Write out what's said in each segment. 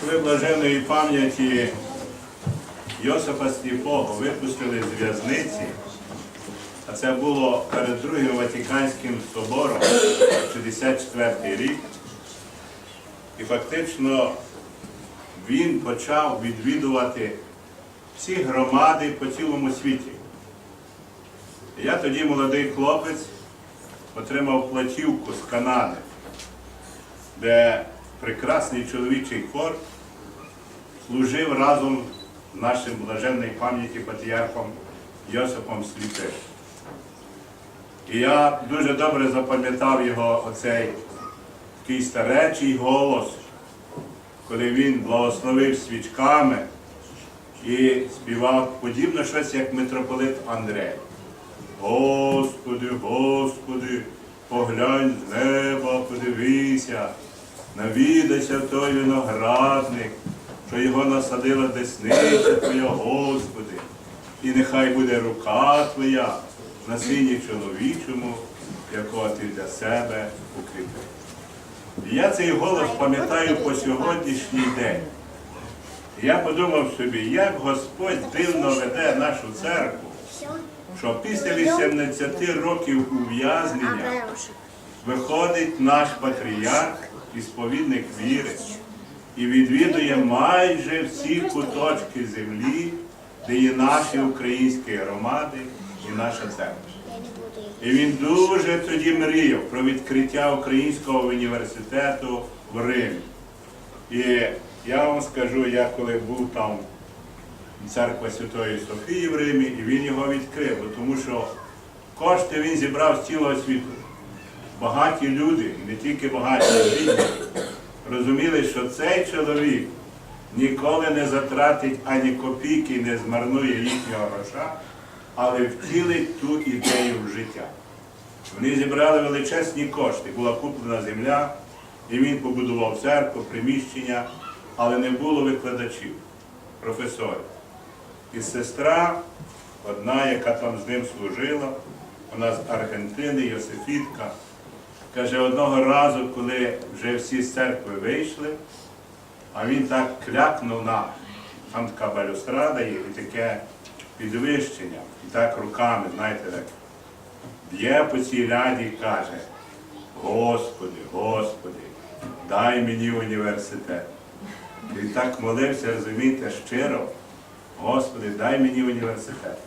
Коли блаженої пам'яті Йосипа Сліпого випустили з в'язниці, а це було перед Другим Ватиканським собором 64 рік, і фактично він почав відвідувати всі громади по цілому світі. Я тоді молодий хлопець отримав платівку з Канади, де прекрасний чоловічий хор служив разом з нашим блаженної пам'яті патріархом Йосипом Сліпим. І я дуже добре запам'ятав його оцей такий старечий голос, коли він благословив свічками і співав подібно щось, як митрополит Андрей. Господи, Господи, поглянь з неба, подивися, навідайся той виноградник, що його насадила десниця Твоя, Господи, і нехай буде рука Твоя на сині чоловічому, якого ти для себе укріпив. І я цей голос пам'ятаю по сьогоднішній день. Я подумав собі, як Господь дивно веде нашу церкву, що після 18 років ув'язнення виходить наш патріарх і сповідник віри і відвідує майже всі куточки землі, де є наші українські громади і наша церква. І він дуже тоді мріяв про відкриття Українського університету в Римі. І я вам скажу, я коли був там церква Святої Софії в Римі, і він його відкрив, тому що кошти він зібрав з цілого світу. Багаті люди, не тільки багаті, бідні, розуміли, що цей чоловік ніколи не затратить ані копійки, не змарнує їхнього гроша, але втілить ту ідею в життя. Вони зібрали величезні кошти, була куплена земля, і він побудував церкву, приміщення, але не було викладачів, професорів. І сестра, одна, яка там з ним служила, вона з Аргентини, Йосифітка, каже, одного разу, коли вже всі з церкви вийшли, а він так клякнув на там така балюстрада є і таке підвищення, і так руками, знаєте, так б'є по цій ляді і каже, Господи, Господи, дай мені університет. І так молився, розумієте, щиро, Господи, дай мені університет.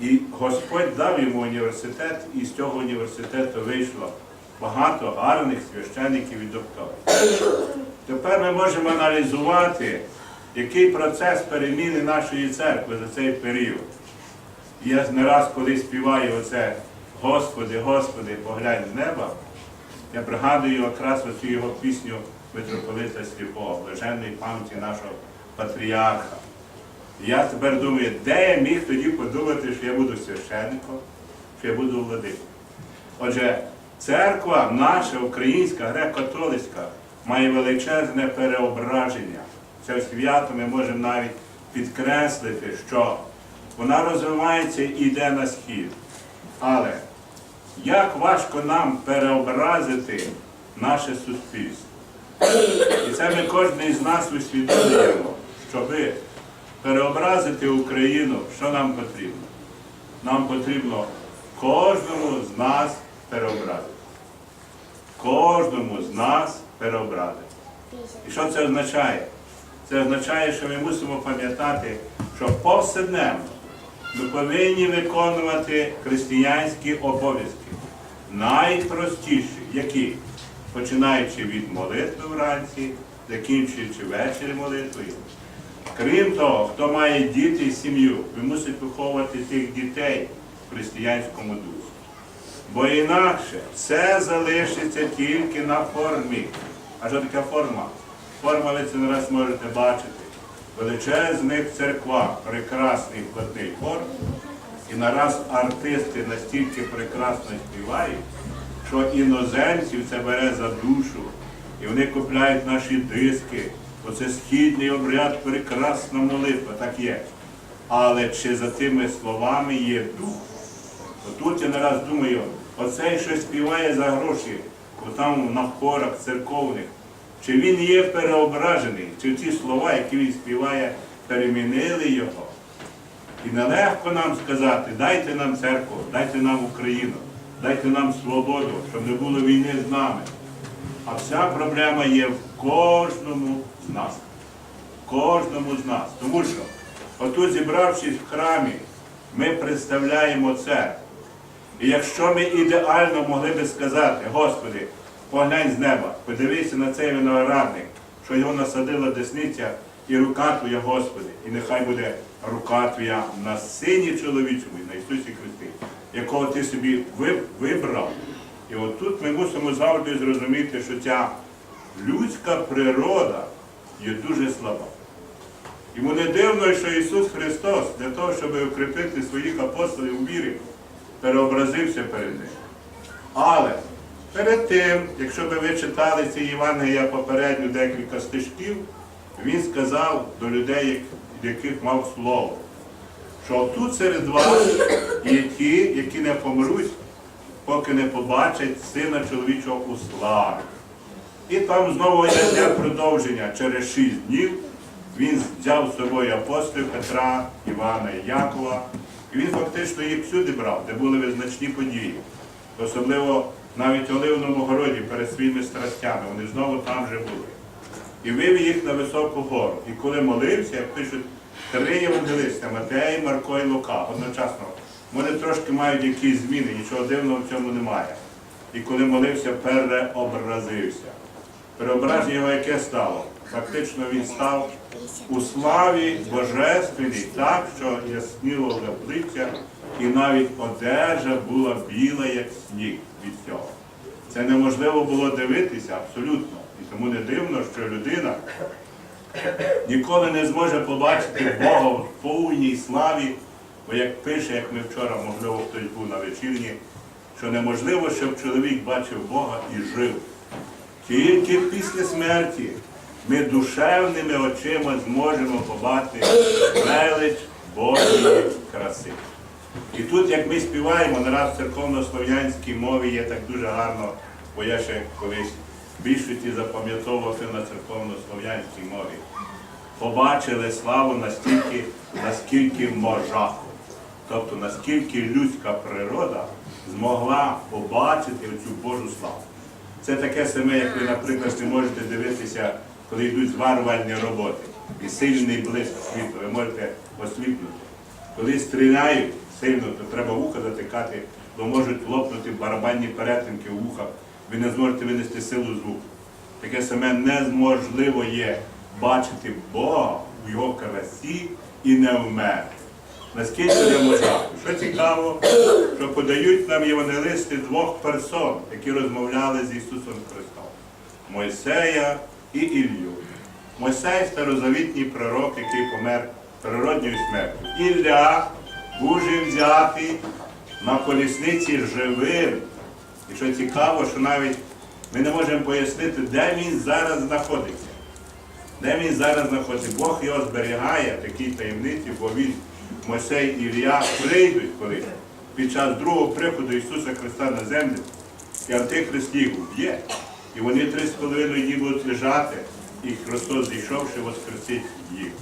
І Господь дав йому університет, і з цього університету вийшло багато гарних священиків і докторів. Тепер ми можемо аналізувати, який процес переміни нашої церкви за цей період. І я не раз, коли співаю оце Господи, Господи, поглянь з неба, я пригадую якраз оцю його пісню митрополита Сліпого, блаженної пам'яті нашого патріарха. Я тепер думаю, де я міг тоді подумати, що я буду священником, що я буду владиком. Отже, церква наша, українська, греко-католицька, має величезне переображення. Це свято ми можемо навіть підкреслити, що вона розвивається і йде на схід. Але як важко нам переобразити наше суспільство. І це ми кожен з нас усвідомлюємо, щоби переобразити Україну, що нам потрібно? Нам потрібно кожному з нас переобразити. Кожному з нас переобразити. І що це означає? Це означає, що ми мусимо пам'ятати, що повседневно ми повинні виконувати християнські обов'язки. Найпростіші, які, починаючи від молитви вранці, закінчуючи ввечері молитвою. Крім того, хто має діти і сім'ю, ви мусите виховувати тих дітей в християнському дусі. Бо інакше все залишиться тільки на формі. А що таке форма? Форма ви це не раз можете бачити. Величезних церквах прекрасний платний хор, і нараз артисти настільки прекрасно співають, що іноземців це бере за душу, і вони купляють наші диски. Оце східний обряд, прекрасна молитва, так є. Але чи за тими словами є дух? Отут я не раз думаю, оцей, що співає за гроші, там на хорах церковних, чи він є переображений, чи ті слова, які він співає, перемінили його. І нелегко нам сказати, дайте нам церкву, дайте нам Україну, дайте нам свободу, щоб не було війни з нами. А вся проблема є в кожному з нас. В кожному з нас. Тому що, отут зібравшись в храмі, ми представляємо церкву. І якщо ми ідеально могли би сказати, Господи, поглянь з неба, подивися на цей виноградник, що його насадила десниця, і рука Твоя, Господи, і нехай буде рука Твоя на сині чоловічому, на Ісусі Христі, якого Ти собі вибрав. І от тут ми мусимо завжди зрозуміти, що ця людська природа є дуже слаба. Йому не дивно, що Ісус Христос для того, щоб укріпити своїх апостолів у вірі, переобразився перед ним. Але перед тим, якщо би ви читали ці Євангелія попередньо декілька стежків, він сказав до людей, яких мав слово, що тут серед вас є ті, які не помруть, поки не побачать сина чоловічого у славі. І там знову йде продовження. Через шість днів він взяв з собою апостолів Петра, Івана і Якова. І він фактично їх всюди брав, де були визначні події. Особливо навіть в Оливному городі перед своїми страстями, вони знову там вже були. І вивів їх на високу гору. І коли молився, як пишуть три євангелисти, Матей, Марко і Лука, одночасно. Вони трошки мають якісь зміни, нічого дивного в цьому немає. І коли молився, переобразився. Переображення його яке стало? Фактично він став у славі божественній, так, що ясніло обличчя, і навіть одежа була біла, як сніг від цього. Це неможливо було дивитися абсолютно. І тому не дивно, що людина ніколи не зможе побачити Бога в повній славі, бо як пише, як ми вчора, можливо, хтось був на вечірні, що неможливо, щоб чоловік бачив Бога і жив. Тільки після смерті ми душевними очима зможемо побачити велич Божої краси. І тут, як ми співаємо, нараз в церковно-слов'янській мові є так дуже гарно, бо я ще колись більшості запам'ятовував це на церковно-слов'янській мові. Побачили славу настільки, наскільки можаху. Тобто наскільки людська природа змогла побачити цю Божу славу. Це таке саме, як ви, наприклад, не можете дивитися, коли йдуть зварювальні роботи. І сильний блиск світу, ви можете осліпнути. Коли стріляють сильно, то треба вуха затикати, бо можуть лопнути барабанні перетинки у вухах. Ви не зможете винести силу звуку. Таке саме неможливо є бачити Бога в його красі і не вмерти. Наскільки я можна. Що цікаво, що подають нам євангелисти двох персон, які розмовляли з Ісусом Христом Мойсея і Іллю. Мойсей старозавітній пророк, який помер природньою смертю. Ілля був же взятий на колісниці живим. І що цікаво, що навіть ми не можемо пояснити, де він зараз знаходиться. Де він зараз знаходиться? Бог його зберігає в такій таємниці, бо він, Мойсей і Ілля прийдуть колись під час другого приходу Ісуса Христа на землю, і Антихрист їх вб'є. І вони три з половиною дні будуть лежати, і Христос, зійшовши, воскресить їх.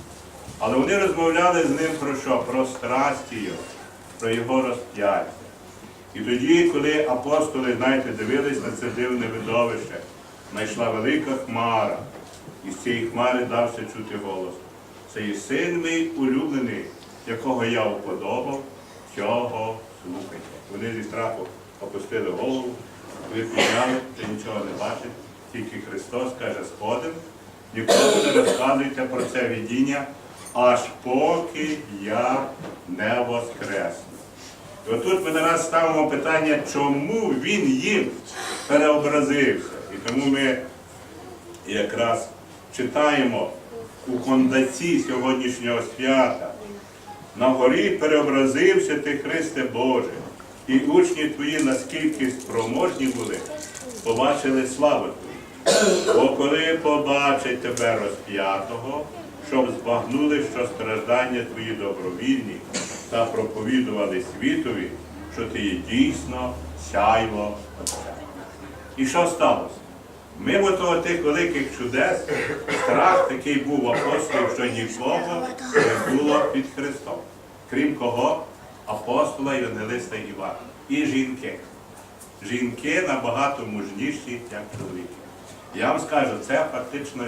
Але вони розмовляли з ним про що? Про страсті його, про його розп'яття. І тоді, коли апостоли, знаєте, дивились на це дивне видовище, знайшла велика хмара, і з цієї хмари дався чути голос. Це є син мій улюблений, якого я вподобав, цього слухайте. Вони зі страху опустили голову, ви підняли, ти нічого не бачите, тільки Христос каже, сходим, нікому не розказуйте про це видіння, аж поки я не воскресну. І отут ми нараз ставимо питання, чому він їм переобразився. І тому ми якраз читаємо у кондаці сьогоднішнього свята. На горі переобразився ти, Христе Боже, і учні твої, наскільки спроможні були, побачили славу Твою. Бо коли побачать тебе розп'ятого, щоб збагнули, що страждання твої добровільні, та проповідували світові, що ти є дійсно сяйво Отця. І що сталося? Мимо того тих великих чудес, страх такий був апостолів, що нікого не було під Христом. Крім кого? Апостола Євангелиста Івана. І жінки. Жінки набагато мужніші, як чоловіки. Я вам скажу, це фактично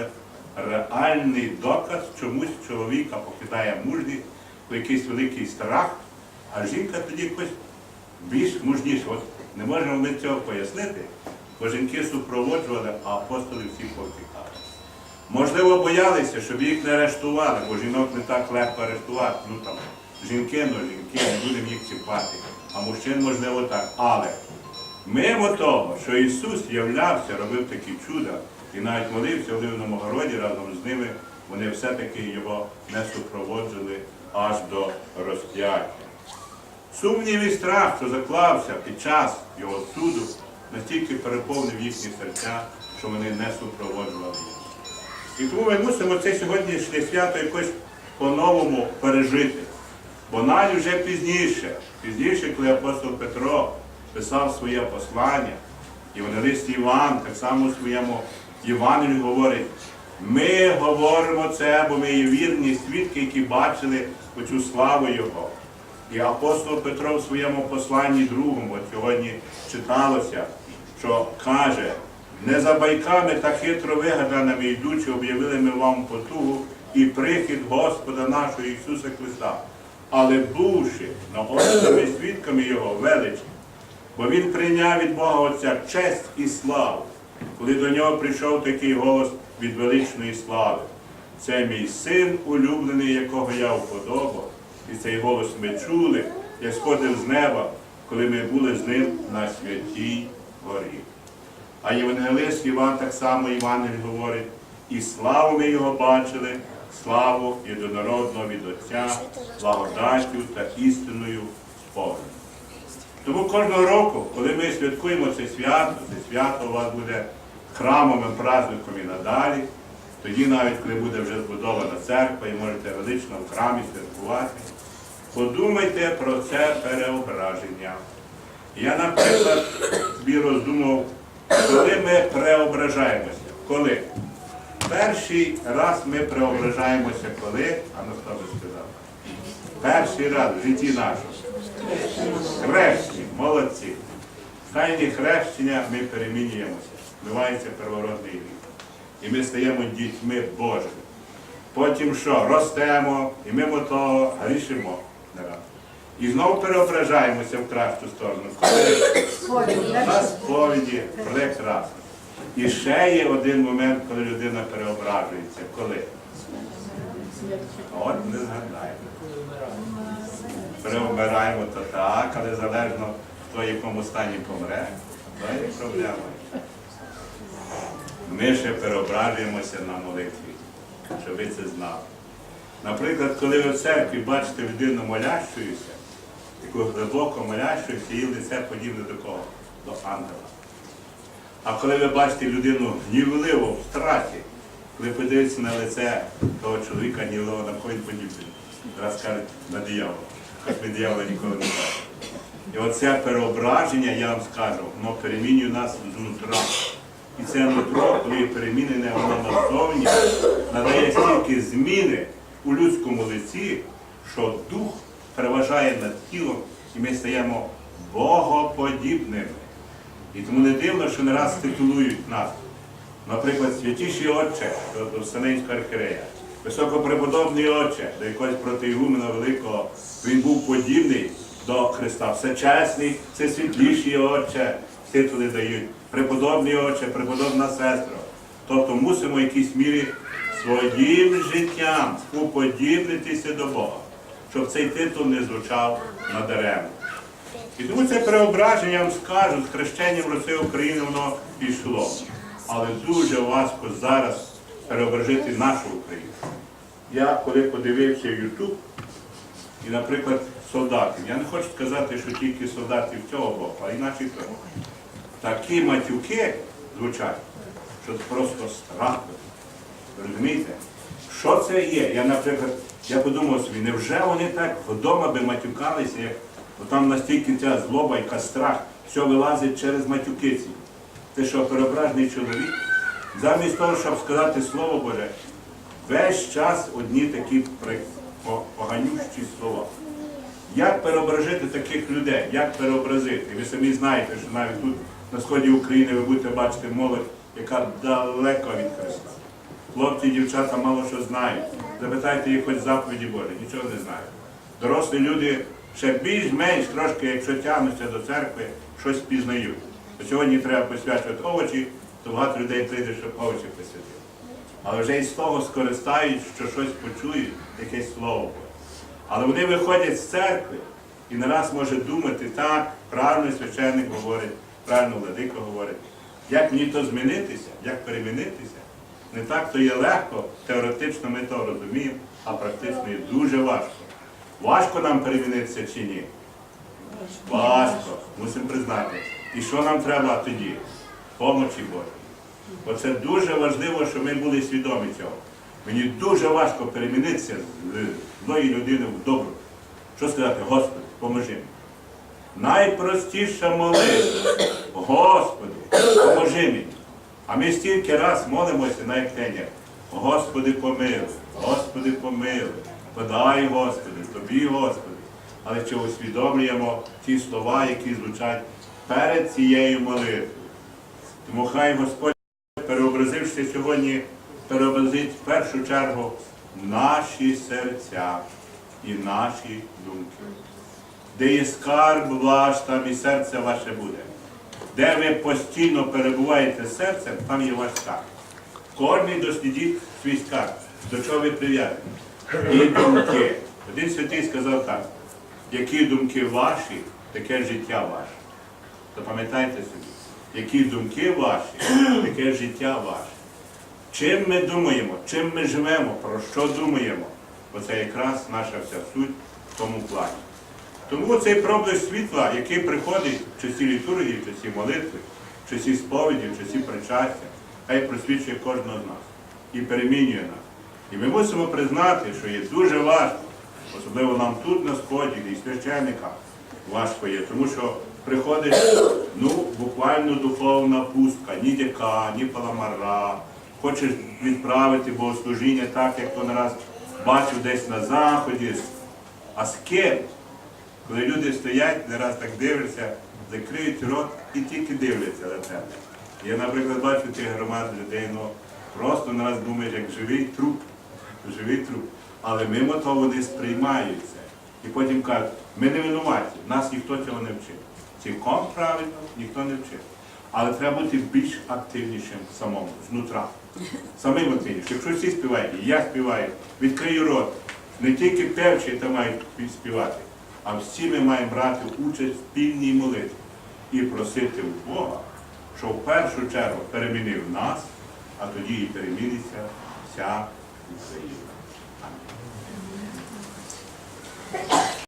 реальний доказ, чомусь чоловіка покидає мужність, якийсь великий страх, а жінка тоді якось більш мужніша. От не можемо ми цього пояснити, бо жінки супроводжували, а апостоли всі повтікали. Можливо, боялися, щоб їх не арештували, бо жінок не так легко арештувати. Ну там жінки, ну жінки, не будемо їх чіпати. А мужчин, можливо, так. Але мимо того, що Ісус являвся, робив такі чуда, і навіть молився в Оливному городі разом з ними, вони все-таки його не супроводжували аж до розп'яття. Сумнів і страх, що заклався під час його суду, настільки переповнив їхні серця, що вони не супроводжували його. І тому ми мусимо це сьогоднішнє свято якось по-новому пережити. Бо навіть вже пізніше, пізніше, коли апостол Петро писав своє послання, Євангелист Іван так само у своєму Євангелії говорить, ми говоримо це, бо ми є вірні свідки, які бачили оцю славу Його. І апостол Петро в своєму посланні другому, от сьогодні читалося, що каже, не за байками та хитро вигаданими йдучи, об'явили ми вам потугу і прихід Господа нашого Ісуса Христа, але бувши наочними свідками Його величі, бо Він прийняв від Бога Отця честь і славу, коли до нього прийшов такий голос від величної слави. Це мій син улюблений, якого я вподобав. І цей голос ми чули, як сходив з неба, коли ми були з ним на святій горі. А Євангелист Іван так само Івангель говорить, і славу ми його бачили, славу єдинородного від Отця, благодаттю та істинною сповненою. Тому кожного року, коли ми святкуємо це свято, це свято у вас буде храмовим праздником і надалі, тоді навіть коли буде вже збудована церква і можете велично в храмі святкувати, подумайте про це переображення. Я, наприклад, собі роздумав, коли ми преображаємося. Коли? Перший раз ми преображаємося, коли, а ну сказав? Перший раз в житті нашому. Хрещені, молодці. В тайні хрещення ми перемінюємося. Вбивається первородний рік. І ми стаємо дітьми Божими. Потім що? Ростемо і мимо того грішимо. І знову переображаємося в кращу сторону. На сповіді прекрасно. І ще є один момент, коли людина переображується. Коли? От не згадаємо. Переобираємо то так, але залежно хто в якому стані помре, то є проблема. Ми ще переображуємося на молитві, щоб ви це знали. Наприклад, коли ви в церкві бачите людину молящуюся, таку глибоко молящуюся, її лице подібне до кого? До ангела. А коли ви бачите людину гнівливо в страхі, коли подивитися на лице того чоловіка гнівливо, на кого він подібний, зараз кажуть на диявола. Хоч ми диявола ніколи не бачили. І оце переображення, я вам скажу, воно перемінює нас знутра. І це нутро, коли перемінене воно назовні, надає стільки зміни у людському лиці, що дух переважає над тілом, і ми стаємо богоподібними. І тому не дивно, що не раз титулують нас. Наприклад, святіший отче до, до архірея, високопреподобний отче, до якогось протиігумена великого, він був подібний до Христа. Всечесний, все світліший отче, титули дають. Преподобний отче, преподобна сестра. Тобто мусимо в якійсь мірі своїм життям уподібнитися до Бога, щоб цей титул не звучав надаремно. І тому це преображення, я вам скажу, з хрещенням Росії України воно пішло. Але дуже важко зараз переображити нашу Україну. Я коли подивився YouTube, і, наприклад, солдатів, я не хочу сказати, що тільки солдатів цього боку, а інакше того. Такі матюки звучать, що просто страх. Розумієте? Що це є? Я, наприклад, я подумав собі, невже вони так вдома би матюкалися, як там настільки ця злоба, яка страх, що вилазить через матюкиці. Ти що, переображений чоловік, замість того, щоб сказати Слово Боже, весь час одні такі поганющі слова. Як переображити таких людей? Як переобразити? Ви самі знаєте, що навіть тут на сході України ви будете бачити молодь, яка далеко від Христа. Хлопці і дівчата мало що знають. Запитайте їх хоч заповіді Божі, нічого не знають. Дорослі люди ще більш-менш трошки, якщо тягнуться до церкви, щось пізнають. Сьогодні треба посвячувати овочі, то багато людей прийде, щоб овочі посвятити. Але вже із того скористають, що щось почують, якесь слово. Боже. Але вони виходять з церкви і не раз може думати, так, правильно священник говорить, правильно владика говорить. Як мені то змінитися, як перемінитися? Не так то є легко, теоретично ми то розуміємо, а практично є дуже важко. Важко нам перемінитися чи ні? Важко, мусимо признати. І що нам треба тоді? Помочі Божої. Бо це дуже важливо, щоб ми були свідомі цього. Мені дуже важко перемінитися з злої людини в добру. Що сказати, Господи, поможи мені. Найпростіша молитва. Господи, поможи мені. А ми стільки раз молимося на ектенях. Господи, помилуй, Господи, помилуй, подай, Господи, тобі, Господи. Але чи усвідомлюємо ті слова, які звучать перед цією молитвою? Тому хай Господь, переобразивши сьогодні, переобразить в першу чергу наші серця і наші думки. Де є скарб ваш, там і серце ваше буде. Де ви постійно перебуваєте серцем, там є ваш скарб. Кожний дослідіть свій скарб, до чого ви прив'язані. І думки. Один святий сказав так, які думки ваші, таке життя ваше. Запам'ятайте собі, які думки ваші, таке життя ваше. Чим ми думаємо, чим ми живемо, про що думаємо, оце якраз наша вся суть в тому плані. Тому цей проблиск світла, який приходить в часі літургії, в часі молитви, в часі сповіді, в часі причастя, хай просвічує кожного з нас і перемінює нас. І ми мусимо признати, що є дуже важко, особливо нам тут на сході, і священникам важко є, тому що приходить ну, буквально духовна пустка, ні дяка, ні паламара. Хочеш відправити богослужіння так, як то не раз бачив десь на заході. А з ким? Коли люди стоять, не раз так дивляться, закриють рот і тільки дивляться на тебе. Я, наприклад, бачу тих громад людей, ну просто не раз думаєш, як живий труп, живий труп. Але мимо того вони сприймають це. І потім кажуть, ми не винуваті, нас ніхто цього не вчив. Цілком правильно ніхто не вчив. Але треба бути більш активнішим самому, знутра. Самим активнішим. Якщо всі співають, я співаю, відкрию рот. Не тільки перші та мають співати, а всі ми маємо брати участь в спільній молитві і просити у Бога, що в першу чергу перемінив нас, а тоді і переміниться вся Україна. Амінь.